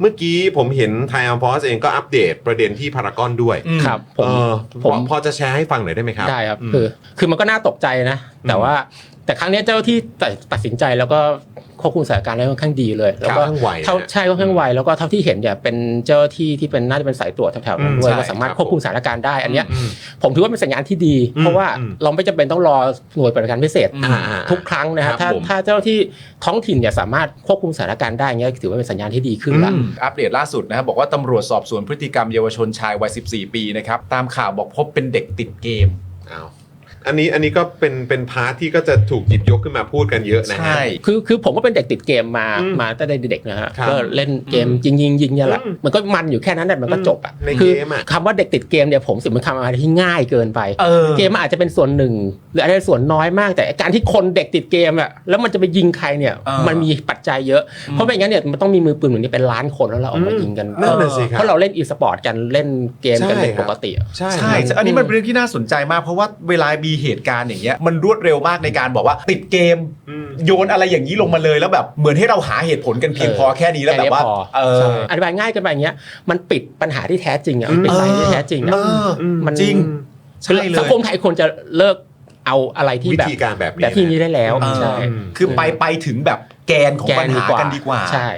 เมื่อกี้ผมเห็นไทยอัมพอสเองก็อัปเดตประเด็นที่พารากอนด้วยอืมครับผเอมอผผมม พอจะแชร์ให้ฟังหน่อยได้ไหมครับ ได้ครับอืมคือคือมันก็น่าตกใจนะแต่ว่าแต่ครั้งเนี้ยเจ้าที่ตัดตัดสินใจแล้วก็ควบคุมสถานการณ์ได้ค่อนข้างดีเลย แล้วก็ค่อนข้างไวนะเท่าใช่ค่อนข้างไวแล้วก็เท่าที่เห็นเนี่ยเป็นเจ้าที่ที่เป็นน่าจะเป็นสายตรวจแถวๆนั้นด้วยอืมก็สามารถใช่ควบคุมสถานการณ์ได้อันเนี้ยอืมผมถือว่าเป็นสัญญาณที่ดีอืมเพราะว่าอืมเราไม่จำเป็นต้องรอหน่วยปฏิบัติการพิเศษอ่าอ่าทุกครั้งนะครัฮะบถ้าผมถ้าเจ้าที่ท้องถิ่นเนี่ยสามารถควบคุมสถานการณ์ได้เงี้ยถือว่าเป็นสัญญาณที่ดีขึ้นละอืมอัปเดตล่าสุดนะครับบอกว่าตำรวจสอบสวนพฤติกรรมเยาวชนชายวัย 14 ปีนะครับตามข่าวบอกพบเป็นเด็กติดเกม อ้าวอันนี้อันนี้ก็เป็นเป็นพาร์ทที่ก็จะถูกหยิบยกขึ้นมาพูดกันเยอะนะฮะ ใช่ คือคือผมก็เป็นเด็กติดเกมมาอืมมาตั้งแต่เด็กๆนะฮะครับก็เล่นเกมยิงยิงยิงเนี่ยแหละอืมมันก็มันอยู่แค่นั้นแหละมันก็จบอะในคืเกมอะ คำว่าเด็กติดเกมเนี่ยผมรู้สึกมันคำอะไรที่ง่ายเกินไป เออ เกมมันอาจจะเป็นส่วนหนึ่งหรืออาจจะเป็นส่วนน้อยมากแต่การที่คนเด็กติดเกมอะแล้วมันจะไปยิงใครเนี่ยอ่ามัมันมีปัจจัยเยอะเพราะไม่งั้นเนี่ยมันต้องมีมือปืนเหมือนนี้เป็นล้านคนแล้วเราออกมายิงกันนั่นน่ะสิครับเพราะเราเล่นอีสปอร์ตกันเล่นเกมกันเป็นใช่ครัปบกติอะ ใช่ ใช่ครับอันนี้มันเป็นเรื่องที่น่าสนใจมาก เพราะว่าเวลามีเหตุการณ์อย่างเงี้ยมันรวดเร็วมากในการบอกว่าติดเกมอืมโยนอะไรอย่างนี้ลงมาเลยแล้วแบบเหมือนให้เราหาเหตุผลกันเพียงพอแค่นี้แล้วแบบว่าค่นี้พอเออใช่อธิบายง่ายเกันไปอย่างเงี้ยมันปิดปัญหาที่แท้จริงอะมันปิดสาเหตุที่แท้จริงเออะอมันจริงใช่เลยสังคมไทยควรจะเลิกเอาอะไรที่วิแบบธีการแบบนี้แบบที่นี้ได้แล้วเออใช่คือไปไปถึงแบบแกนของแกปัญนดีหากว่ากันดีกว่าใช่